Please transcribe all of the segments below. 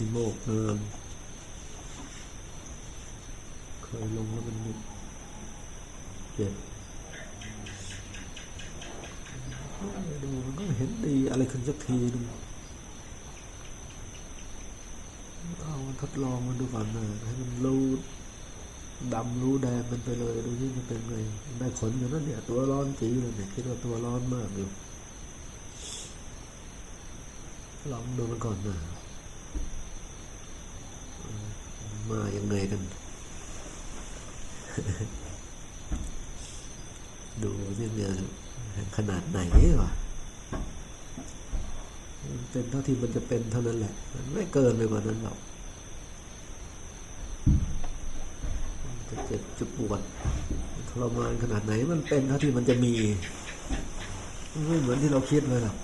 ฏิโมกเนินเคยลงแล้วมันเจ็บดูมันก็เห็นดีอะไรขึ้นสักทีหนึงเอามันทดลองมันดูก่อนนะให้มันรู้ดำรู้แดงกันไปเลยดูที่มันเป็นไงได้ขนอยู่นั่นเนี่ย ตัวร้อนจีเลยเนี่ยคิดว่าตัวร้อนมากอยู่ลองดูมันก่อนนะ มายังไงกัน ดูนี่เนี่ยขนาดไหนวะมันเป็นเท่าที่มันจะเป็นเท่านั้นแหละ มันไม่เกินไปกว่านั้นหรอกจะเจ็บจะปวดทรมานขนาดไหนมันเป็นเท่าที่มันจะมีไม่เหมือนที่เราคิดเลยหรอก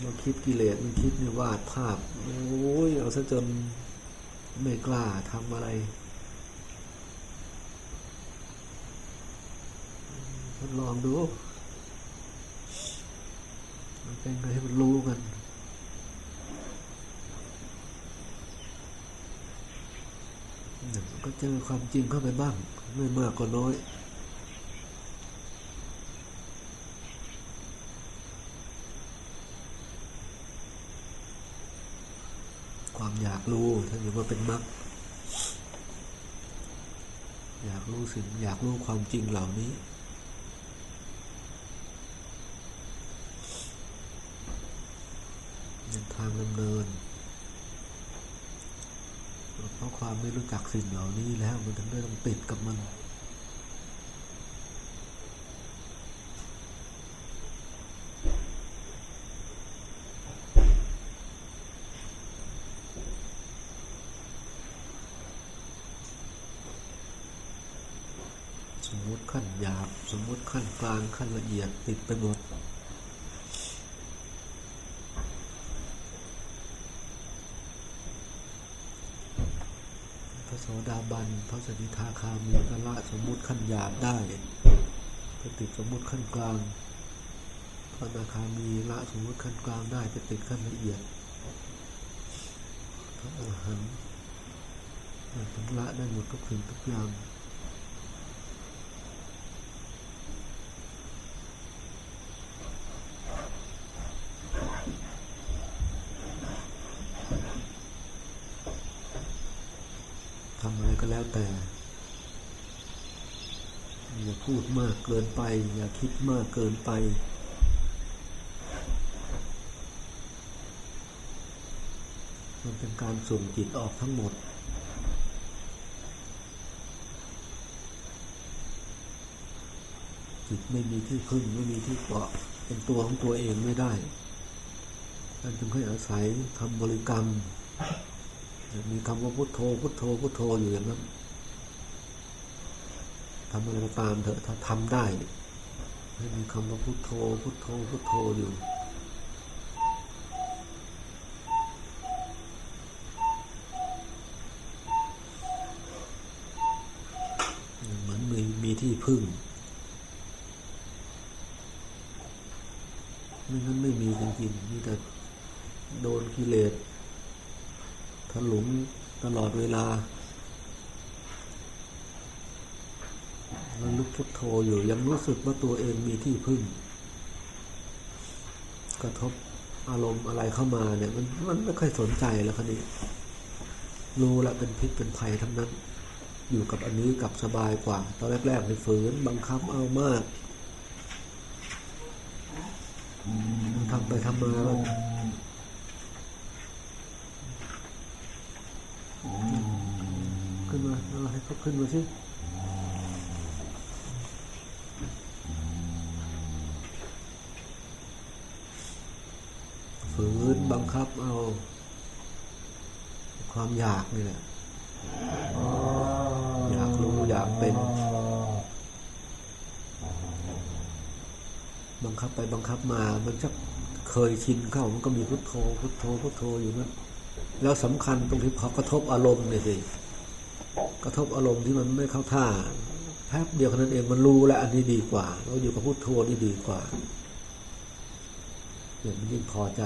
เรา คิดกิเลสมันคิดเนี่ยวาดภาพ โอ้ยเอาซะจนไม่กล้าทำอะไรทดลองดู มันเป็นไงให้มันรู้กันก็เจอความจริงเข้าไปบ้าง ไม่มากก็น้อย รู้ท่านเรู้ถ้าอยู่ว่าเป็นมรรคอยากรู้สิ่งอยากรู้ความจริงเหล่านี้ เป็นทางดำเนินเพราะความไม่รู้จักสิ่งเหล่านี้แล้วมันถึงได้ต้องติดกับมัน สมมติขั้นหยาบ สมมติขั้นก ลางขั้นละเอียดติดไปหมดพระโสดาบัน พระสกิทาคามีก็ละสมมุติขั้นหยาบได้ก็ติดสมมุติขั้นกลาง พระนาคามีละสมมุติขั้นกลางได้ไปติดขั้นละเอียด พระอรหันต์ถึงละได้หมดทุกสิ่งทุกอย่าง ทำอะไรก็แล้วแต่ อย่าพูดมากเกินไป อย่า คิดมากเกินไป มันเป็นการส่งจิตออกทั้งหมด จิตไม่มีที่พึ่งไม่มีที่เกาะเป็นตัวของตัวเองไม่ได้การจึงให้อาศัยทำบริกรรม มีคำว่าพุทโธพุทโธพุทโธอยู่อย่างนั้นทำอะไรก็ตามเถอะถ้าทำได้ ให้มีคำว่าพุทโธ พุทโธ พุทโธอยู่เหมือนมีมีที่พึ่ง ไม่งั้นไม่มีจริงๆมีแต่โดนกิเลสถลุงตลอดเวลา มันลุกพุทโธอยู่ยังรู้สึกว่าตัวเองมีที่พึ่ง กระทบอารมณ์อะไรเข้ามาเนี่ย มันมันไม่ค่อยสนใจแล้วคันนี้ รู้ละเป็นพิษเป็นภัยทั้งนั้น อยู่กับอันนี้กับสบายกว่า ตอนแรกๆในฝืนบังคับเอามากทำไปทำมาแล้วขึ้นมาเอาให้เขาขึ้นมาสิฝืน บังคับเอาความอยากนี่แหละ อยากรู้อยากเป็น บังคับไปบังคับมา มันจะเคยชินเข้า มันก็มีพุทโธพุทโธพุทโธอยู่นั่นแล้วสำคัญตรงที่พอกระทบอารมณ์เนี่ยสิกระทบอารมณ์ที่มันไม่เข้าท่าแป๊บเดียวแค่นั้นเองมันรู้แล้วอันนี้ดีกว่า เราอยู่กับพุทโธนี่ดีกว่าเนี่ยมันยิ่งพอใจ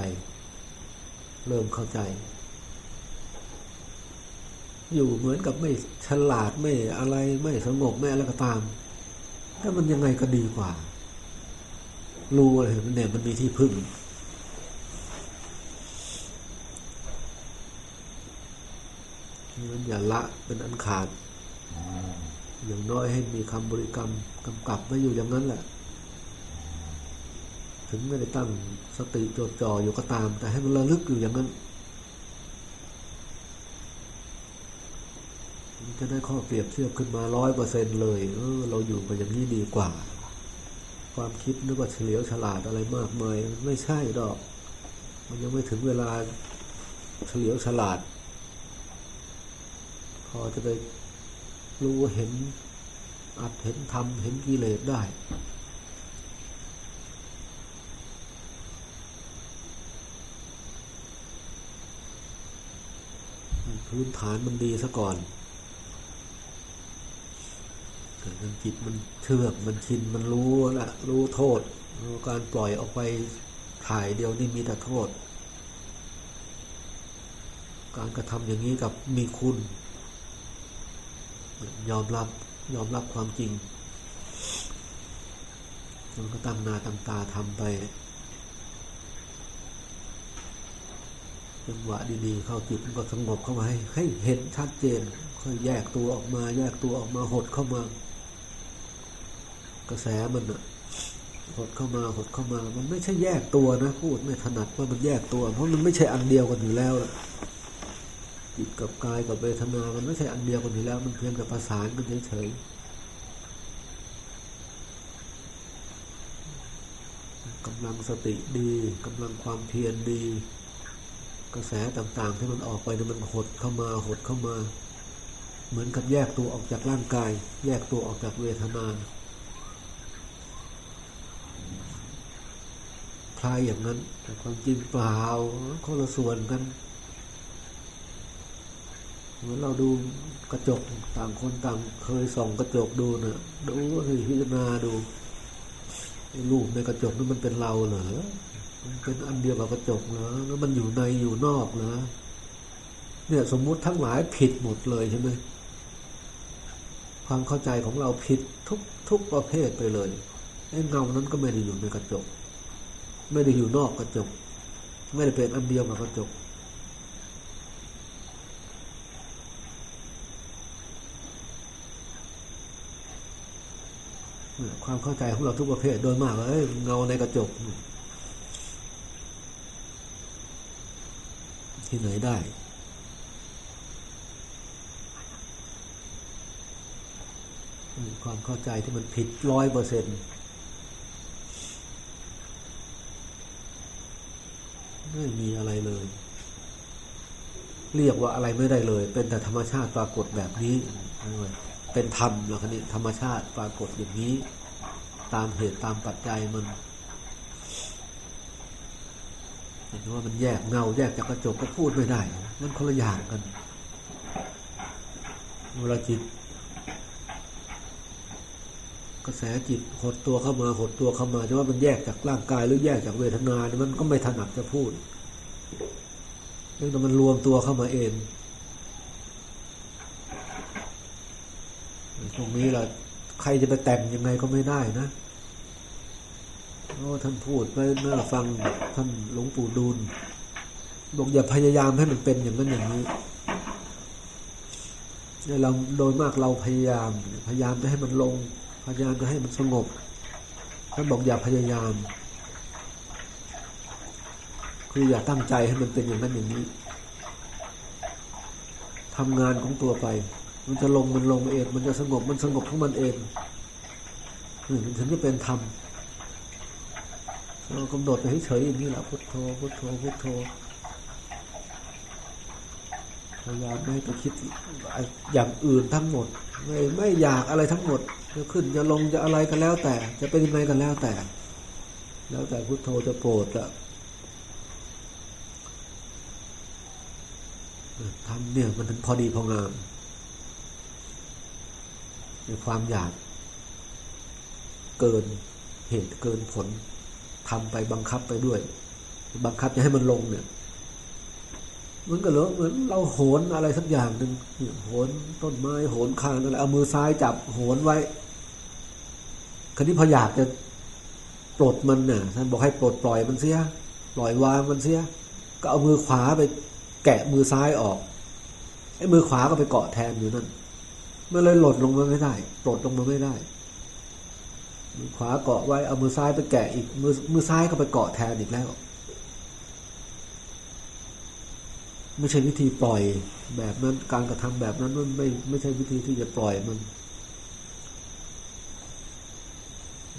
เริ่มเข้าใจ อยู่เหมือนกับไม่ฉลาดไม่อะไรไม่สงบไม่อะไรก็ตามถ้ามันยังไงก็ดีกว่า รู้อะไรมันเนี่ยมันมีที่พึ่ง มันอย่าละเป็นอันขาด อย่างน้อยให้มีคำบริกรรมกำกับไว้อยู่อย่างนั้นแหละ ถึงไม่ได้ตั้งสติจดจ่ออยู่ก็ตาม แต่ให้มันระลึกอยู่อย่างนั้นมันจะได้ข้อเปรียบเทียบขึ้นมาร้อยเปอร์เซ็นเลยเออเราอยู่กับอย่างนี้ดีกว่า ความคิดนึกว่าเฉลียวฉลาดอะไรมากมายไม่ใช่ดอก มันยังไม่ถึงเวลาเฉลียวฉลาด พอจะไปรู้เห็นอัดเห็นทำเห็นกิเลสได้ พื้นฐานมันดีซะก่อนเกิดจิตมันเชื่อกมันชินมันรู้ละรู้โทษรู้การปล่อยออกไปถ่ายเดียวนี่มีแต่โทษ การกระทำอย่างนี้กับมีคุณ ยอมรับยอมรับความจริงมันก็ตั้งนาตั้งตาทำไป จังหวะดีๆเข้าจิตมันก็สงบเข้ามาให้ให้เห็นชัดเจน ค่อยแยกตัวออกมา แยกตัวออกมาหดเข้ามา กระแสมันอะหดเข้ามาหดเข้ามา มันไม่ใช่แยกตัวนะพูดไม่ถนัดว่ามันแยกตัว เพราะมันไม่ใช่อันเดียวกันอยู่แล้วล่ะจิตกับกายกับเวทนา มันไม่ใช่อันเดียวกันอยู่แล้ว มันเพียงแต่ประสานกันเฉยๆกำลังสติดีกำลังความเพียรดี กระแสต่างๆ ที่มันออกไปมันหดเข้ามาหดเข้ามา เหมือนกับแยกตัวออกจากร่างกาย แยกตัวออกจากเวทนาคลายอย่างนั้น แต่ความจริงเปล่าคนละส่วนกันเหมือนเราดูกระจกต่างคนต่างเคยส่องกระจกดูนะ่ะดูเคยพิจารณาดูรูปในกระจกนั้นมันเป็นเราเหรอ เป็นอันเดียวกับกระจกเหรอแล้วมันอยู่ในอยู่นอกเหรอเนี่ยสมมุติทั้งหลายผิดหมดเลยใช่ไหมความเข้าใจของเราผิดทุกทุกประเภทไปเลยไอ้เงานั้นก็ไม่ได้อยู่ในกระจก ไม่ได้อยู่นอกกระจก ไม่ได้เป็นอันเดียวกับกระจกความเข้าใจของเราทุกประเภทโดยมากเอ้ยเงาในกระจก ที่ไหนได้ ความเข้าใจที่มันผิดร้อยเปอร์เซ็นต์ไม่มีอะไรเลย เรียกว่าอะไรไม่ได้เลย เป็นแต่ธรรมชาติปรากฏแบบนี้เป็นธรรมแล้วคันนี้ธรรมชาติปรากฏอย่างนี้ ตามเหตุตามปัจจัยมัน เห็นว่ามันแยกเงาแยกจากกระจกก็พูดไม่ได้ มันคนละอย่างกัน เวลาจิต กระแสจิตหดตัวเข้ามาหดตัวเข้ามาจะว่ามันแยกจากร่างกายหรือแยกจากเวทนานมันก็ไม่ถนัดจะพูดเรื่องมันรวมตัวเข้ามาเองตรงนี้แหละใครจะไปแต่งยังไงก็ไม่ได้นะ ท่านพูดไปน่าฟังท่านหลวงปู่ดูลบอกอย่าพยายามให้มันเป็นอย่างนั้นอย่างนี้เราโดยมากเราพยายาม พยายามจะให้มันลง พยายามจะให้มันสงบท่านบอกอย่าพยายาม คืออย่าตั้งใจให้มันเป็นอย่างนั้นอย่างนี้ทำงานของตัวไป มันจะลงมันลงเอง มันจะสงบมันสงบของมันเองมันถึงจะเป็นธรรม กำหนดไปเฉยอย่างนี้แหละพุทโธพุทโธพุทโธพยายามไม่ไปคิดอย่างอื่นทั้งหมด ไม่ไม่อยากอะไรทั้งหมดจะขึ้นจะลงจะอะไรกันแล้วแต่ จะเป็นยังไงกันแล้วแต่ แล้วแต่พุทโธจะโปรดอะทำเนี่ยมันถึงพอดีพองามในความอยากเกินเหตุเกินผล ทำไปบังคับไปด้วย บังคับจะให้มันลงเนี่ยมันก็เหลือเหมือนเราโหนอะไรสักอย่างหนึ่งโหนต้นไม้โหนคานอะไรเอามือซ้ายจับโหนไว้คราวนี้พออยากจะปลดมันน่ะท่านบอกให้ปลดปล่อยมันเสียปล่อยวางมันเสีย ก็เอามือขวาไปแกะมือซ้ายออกไอ้มือขวาก็ไปเกาะแทนอยู่นั่นมันเลยหล่นลงมาไม่ได้ปลดลงมาไม่ได้ มือขวาเกาะไว้เอามือซ้ายไปแกะอีกมือมือซ้ายก็ไปเกาะแทนอีกแล้ว ไม่ใช่วิธีปล่อยแบบนั้นการกระทำแบบนั้นมันไม่ไม่ใช่วิธีที่จะปล่อยมัน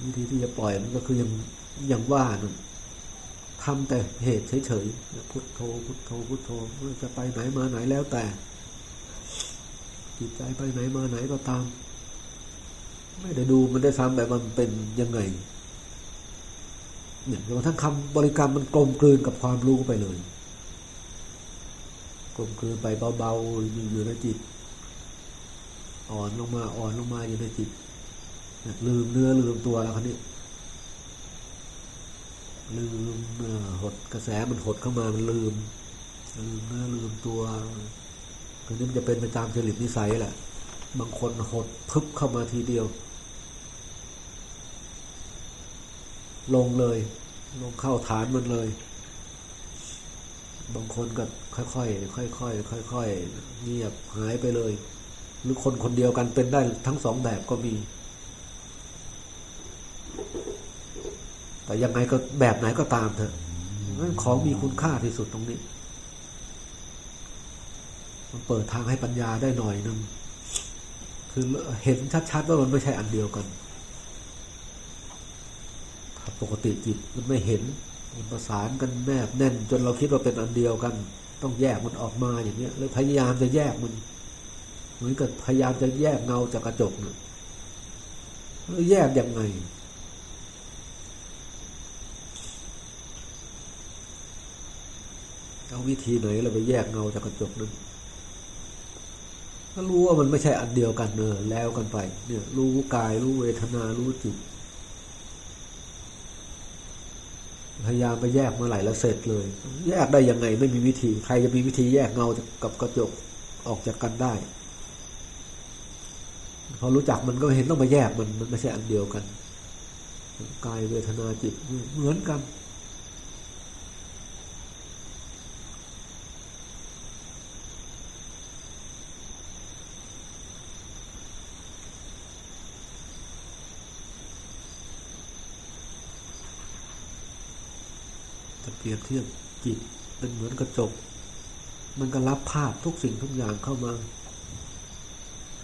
วิธีที่จะปล่อยมันก็คือยังยังว่านั่นทำแต่เหตุเฉยๆพุทโธพุทโธพุทโธจะไปไหนมาไหนแล้วแต่จิตใจไปไหนมาไหนก็ตาม ไม่ได้ดูมันได้ซ้ำแบบมันเป็นยังไงเนี่ยจนกระทั่งคำบริกรรมมันกลมกลืนกับความรู้ไปเลย กลมกลืนไปเบาๆอยู่ในจิต อ่อนลงมาอ่อนลงมาอยู่ในจิตลืมเนื้อลืมตัวแล้วคันนี้ลืมหดกระแสมันหดเข้ามามันลืม ลืมเนื้อลืมตัวคือนี่มันจะเป็นไปตามจริตนิสัยแหละ บางคนหดพึบเข้ามาทีเดียว ลงเลย ลงเข้าฐานมันเลย บางคนก็ค่อยๆค่อยๆค่อยๆเงียบหายไปเลย หรือคนคนเดียวกันเป็นได้ทั้งสองแบบก็มี แต่ยังไงก็แบบไหนก็ตามเถอะนั่นของมีคุณค่าที่สุดตรงนี้มันเปิดทางให้ปัญญาได้หน่อยนึง คือเห็นชัดๆว่ามันไม่ใช่อันเดียวกัน ปกติจิตมันไม่เห็นมันประสานกันแนบแน่น จนเราคิดว่าเป็นอันเดียวกัน ต้องแยกมันออกมาอย่างเนี้ยเลยพยายามจะแยกมัน เหมือนกับพยายามจะแยกเงาจากกระจกเนี่ยแล้วแยกยังไงเอาวิธีไหนเราไปแยกเงาจากกระจกนั้นก็รู้ว่ามันไม่ใช่อันเดียวกันเนอแล้วกันไป เนี่ย รู้กายรู้เวทนารู้จิต พยายามไปแยกเมื่อไหร่แล้วเสร็จเลย แยกได้ยังไงไม่มีวิธี ใครจะมีวิธีแยกเงากับกระจกออกจากกันได้ พอรู้จักมันก็เห็นต้องมาแยกมันมันไม่ใช่อันเดียวกันกายเวทนาจิตเหมือนกัน เปรียบเทียบจิตเป็นเหมือนกระจก มันก็รับภาพทุกสิ่งทุกอย่างเข้ามา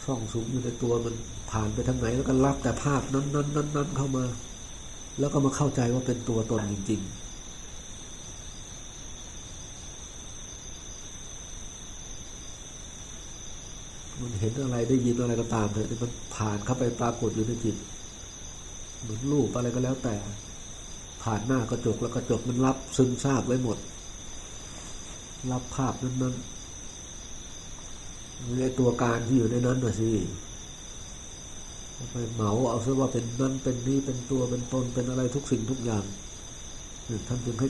ส่องสูงอยู่ในตัวมันผ่านไปทางไหน แล้วก็รับแต่ภาพนั้นนั้นนั้นนั้นเข้ามา แล้วก็มาเข้าใจว่าเป็นตัวตนจริง ๆ มันเห็นอะไรได้ยินอะไรก็ตามเถอะมันผ่านเข้าไปปรากฏอยู่ในจิตเหมือนรูปอะไรก็แล้วแต่ ผ่านหน้ากระจกแล้วกระจกมันรับซึมซาบไว้หมด รับภาพนั้นๆในตัวการที่อยู่ในนั้นน่ะสิไปเหมาเอาซะว่าเป็นนั้นเป็นนี้เป็นตัวเป็นตนเป็นอะไรทุกสิ่งทุกอย่างท่านจึงให้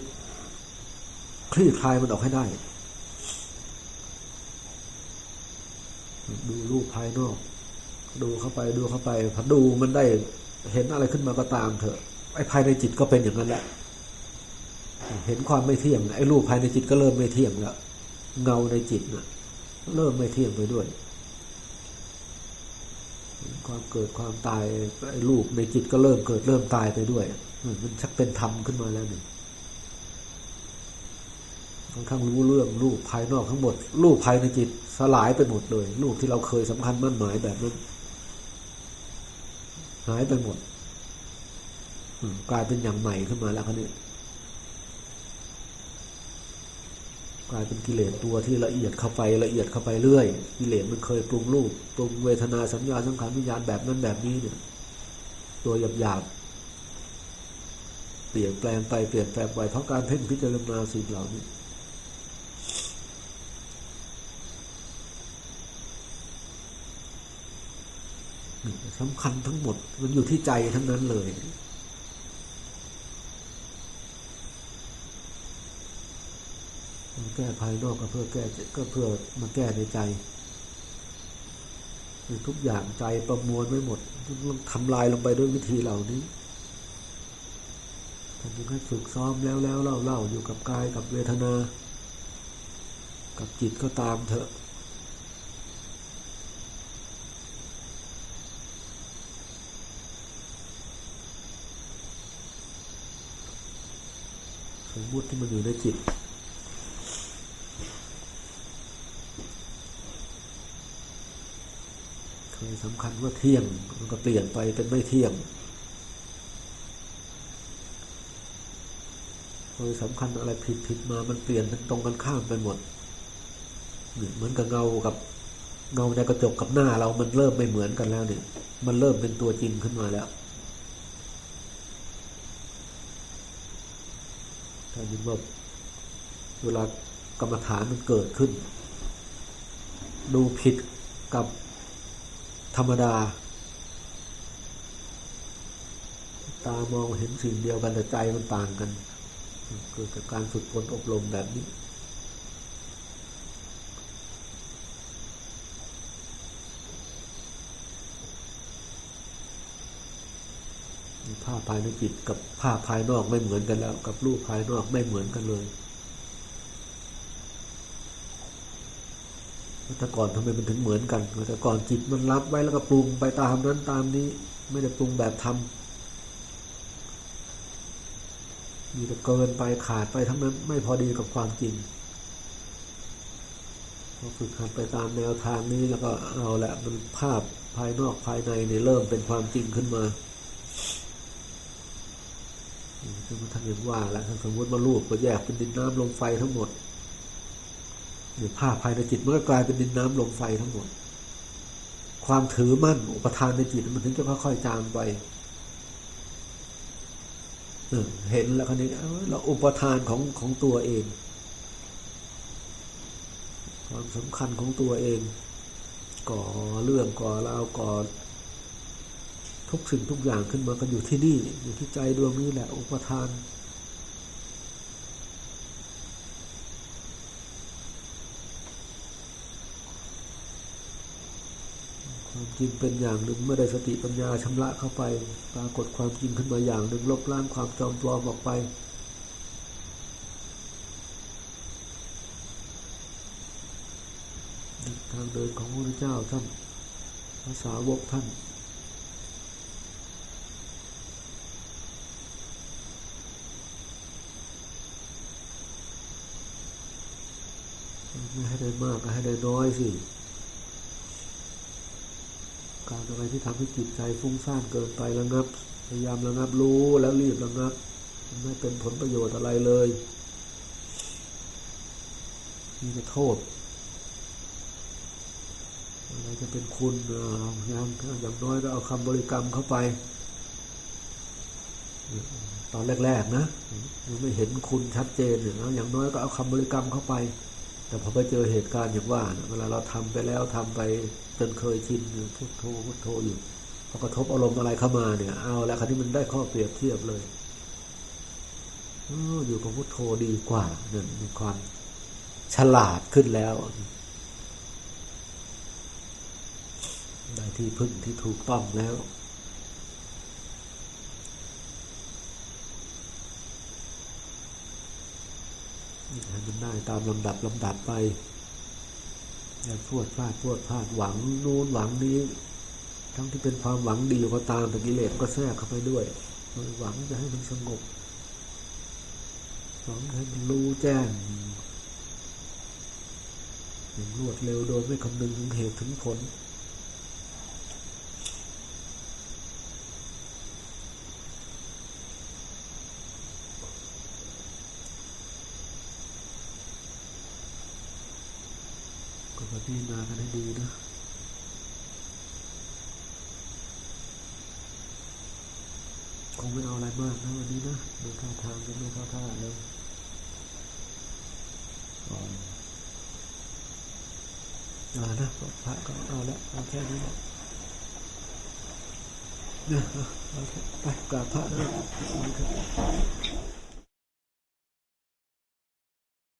คลี่คลายมันออกให้ได้ ดูรูปภายนอก ดูเข้าไปดูเข้าไปพอดูมันได้เห็นอะไรขึ้นมาก็ตามเถอะ ไอ้ภายในจิตก็เป็นอย่างนั้นแหละเห็นความไม่เที่ยงไอ้รูปภายในจิตก็เริ่มไม่เที่ยงแล้วเงาในจิตนะเริ่มไม่เที่ยงไปด้วยความเกิดความตายไอ้รูปในจิตก็เริ่มเกิดเริ่มตายไปด้วยมันชักเป็นธรรมขึ้นมาแล้วหนี่งค่อนข้างรู้เรื่องรูปภายนอกทั้งหมด รูปภายในจิตสลายไปหมดเลย รูปที่เราเคยสำคัญมั่นหมายแบบนั้นหายไปหมด กลายเป็นอย่างใหม่ขึ้นมาแล้วครับเนี่ยกลายเป็นกิเลสตัวที่ละเอียดเข้าไปละเอียดเข้าไปเรื่อย กิเลสมันเคยปรุงรูปปรุงเวทนาสัญญาสังขารวิญญาณแบบนั้นแบบนี้เนี่ย ตัวหยาบหยาบเปลี่ยนแปลงไปเปลี่ยนแปลงไปเพราะการเพ่งพิจารณาสิ่งเหล่านี้สำคัญทั้งหมดมันอยู่ที่ใจทั้งนั้นเลย มา แก้ภายนอกก็เพื่อแก้ก็เพื่อมาแก้ในใจคือทุกอย่างใจประมวลไว้หมดต้องทำลายลงไปด้วยวิธีเหล่านี้ทำยังให้ฝึกซ้อมแล้วแล้วเล่าเล่าอยู่กับกายกับเวทนา กับจิตก็ตามเถอะสมมติที่มันอยู่ในจิต เคย สำคัญว่าเที่ยง มันก็เปลี่ยนไปเป็นไม่เที่ยงเคยสำคัญอะไรผิดผิดมา มันเปลี่ยนเป็นตรงกันข้ามไปหมด เหมือนกับเงากับเงาในกระจกกับหน้าเรามันเริ่มไม่เหมือนกันแล้วเนี่ย มันเริ่มเป็นตัวจริงขึ้นมาแล้วถ้ายินว่าเวลากรรมฐานมันเกิดขึ้น ดูผิดกับ ธรรมดา ตามองเห็นสิ่งเดียวกันแต่ใจมันต่างกันเกิดจากการฝึกฝนอบรมแบบนี้ ภาพภายในจิตกับภาพภายนอกไม่เหมือนกันแล้ว กับรูปภายนอกไม่เหมือนกันเลย แต่ก่อนทำไมมันถึงเหมือนกันแต่ก่อนจิตมันรับไว้แล้วก็ปรุงไปตามนั้นตามนี้ ไม่ได้ปรุงแบบทำมีแต่เกินไปขาดไปทั้งนั้นไม่พอดีกับความจริงพอฝึกหัดไปตามแนวทางนี้แล้วก็เอาแหละมันภาพภายนอกภายในเนี่ยเริ่มเป็นความจริงขึ้นมาคือมันทำอย่างว่าแล้วสมมติว่ารูปก็แยกเป็นดินน้ำลมไฟทั้งหมด ภาพภายในจิตมันก็กลายเป็นดินน้ำลมไฟทั้งหมด ความถือมั่นอุปทานในจิตมันถึงจะค่อยๆจางไปเห็นแล้วคนนี้เราอุปทานของของตัวเอง ความสำคัญของตัวเอง ก่อเรื่องก่อราวก่อทุกสิ่งทุกอย่างขึ้นมาก็อยู่ที่นี่อยู่ที่ใจดวงนี้แหละ อุปทาน ความจริงเป็นอย่างหนึ่งเมื่อได้สติปัญญาชำระเข้าไป ปรากฏความจริงขึ้นมาอย่างหนึ่งลบล้างความจอมปลอมออกไป ทางเดินของพระพุทธเจ้าท่านภาษาวกท่านไม่ให้ได้มากก็ให้ได้น้อยสิ การอะไร ที่ทำให้จิตใจฟุ้งซ่านเกินไประงับ พยายามระงับรู้แล้วรีบระงับ ไม่เป็นผลประโยชน์อะไรเลยมีแต่โทษอะไรจะเป็นคุณอย่างอย่างน้อยก็เอาคำบริกรรมเข้าไป ตอนแรก ๆ นะยังไม่เห็นคุณชัดเจนอย่างน้อยก็เอาคำบริกรรมเข้าไป แต่พอไปเจอเหตุการณ์อย่างว่า เวลาเราทำไปแล้วทำไป จนเคยชินพุทโธพุทโธอยู่พอกระทบอารมณ์อะไรเข้ามาเนี่ย เอาแล้วคราวนี้มันได้ข้อเปรียบเทียบเลยอยู่กับพุทโธดีกว่าเนี่ยมีความฉลาดขึ้นแล้วได้ที่พึ่งที่ถูกต้องแล้ว ให้มันได้ตามลำดับลำดับไป พวดพลาดพวดพลาดหวังนู้นหวังนี้ ทั้งที่เป็นความหวังดีก็ตามแต่กิเลสก็แทรกเข้าไปด้วยหวังจะให้มันสงบหวังให้มันรู้แจ้งอย่างรวดเร็วโดยไม่คำนึงถึงเหตุถึงผล พิจารณากันให้ดีนะคงไม่เอาอะไรมากนะวันนี้นะดูท่าทางก็ไม่เข้าท่าเลยเอานะพระก็เอาละเอาแค่นี้นะเนี่ยเอาแค่ไปกราบพระนะ